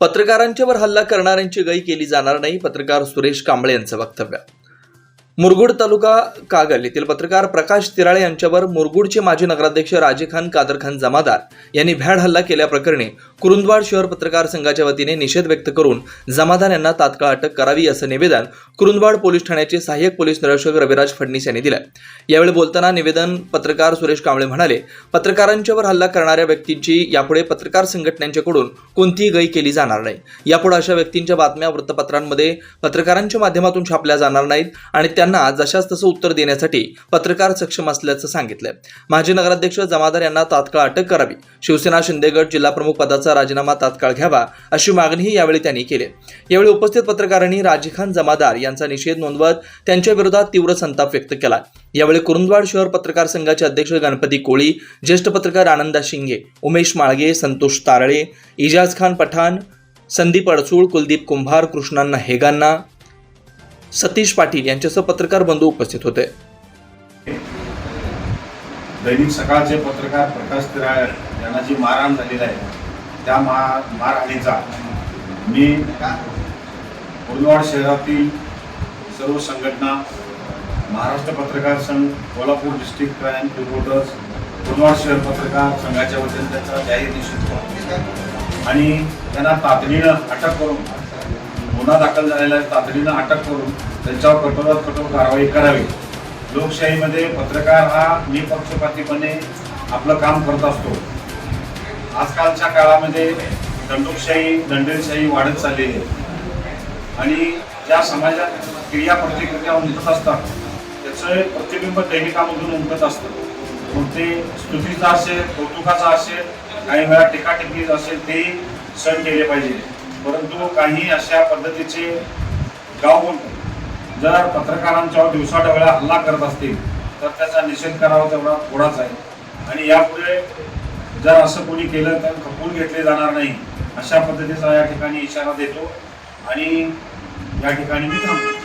पत्रकारांच्यावर हल्ला करणाऱ्यांची गई केली जाणार नाही पत्रकार सुरेश कांबळे यांचं वक्तव्य. मुरगुड तालुका कागल येथील पत्रकार प्रकाश तिराळे यांच्यावर मुरगुडचे माजी नगराध्यक्ष राजेखान कादरखान जमादार यांनी भ्याड हल्ला केल्याप्रकरणी कुरुंदवाड शहर पत्रकार संघाच्या वतीने निषेध व्यक्त करून जमादार यांना तात्काळ अटक करावी असं निवेदन कुरुंदवाड पोलीस ठाण्याचे सहाय्यक पोलीस निरीक्षक रविराज फडणीस यांनी दिलं. यावेळी बोलताना निवेदन पत्रकार सुरेश कांबळे म्हणाले पत्रकारांच्यावर हल्ला करणाऱ्या व्यक्तींची यापुढे पत्रकार संघटनांच्याकडून कोणतीही गय केली जाणार नाही. यापुढे अशा व्यक्तींच्या बातम्या वृत्तपत्रांमध्ये पत्रकारांच्या माध्यमातून छापल्या जाणार नाहीत आणि त्यांना जशाच तसं उत्तर देण्यासाठी पत्रकार सक्षम असल्याचं सांगितलं माजी नगराध्यक्ष जमादार यांना तात्काळ अटक करावी. शिवसेना शिंदेगड जिल्हा प्रमुख पदाचा राजीनामा तात्काळ घ्यावा अशी मागणीही यावेळी त्यांनी केली. यावेळी उपस्थित पत्रकारांनी राजीखान जमादार यांचा निषेध नोंदवत त्यांच्या विरोधात तीव्र संताप व्यक्त केला. यावेळी कुरुंदवाड शहर पत्रकार संघाचे अध्यक्ष गणपती कोळी ज्येष्ठ पत्रकार आनंदा शिंगे उमेश माळगे संतोष तारळे इजाज खान पठाण संदीप अडसूळ कुलदीप कुंभार कृष्णांना हेगांना सतीश पाटील यांच्यासह पत्रकार बंधू उपस्थित होते. दैनिक सकाळचे पत्रकार प्रकाश तिराळ यांना जी मारहाण झालेली आहे त्या मा मारहाणीचा मी कुर्लवाड शहरातील सर्व संघटना महाराष्ट्र पत्रकार संघ Kolhapur district crime reporters Kurlwad शहर पत्रकार संघाच्या वतीने त्याचा जाहीर निषेध आणि त्यांना तातडीनं अटक करून गुन्हा दाखल झालेला आहे. तातडीनं अटक करून त्यांच्यावर कठोरात कठोर कारवाई करावी. लोकशाहीमध्ये पत्रकार हा निपक्षपातीपणे आपलं काम करत असतो. आजकालच्या काळामध्ये दंडुकशाही दंडेलशाही वाढत चाललेली आहे. आणि ज्या समाजात क्रिया प्रतिक्रिया उमटत असतात त्याचं प्रतिबिंब दैनिकामधून उमटत असतं. मग ते स्तुतीचं असेल कौतुकाचं असेल काही वेळा टीकाटिकीचं असेल तेही सण केले पाहिजे. परंतु काही अशा पद्धतीचे गाव बोलतो. जर पत्रकारांच्यावर दिवसाढवळ्या हल्ला करत असतील तर त्याचा निषेध करावा तेवढा थोडाच आहे. आणि यापुढे जर असं कोणी केलं तर खपवून घेतले जाणार नाही अशा पद्धतीचा या ठिकाणी इशारा देतो. आणि या ठिकाणी मी थांबतो.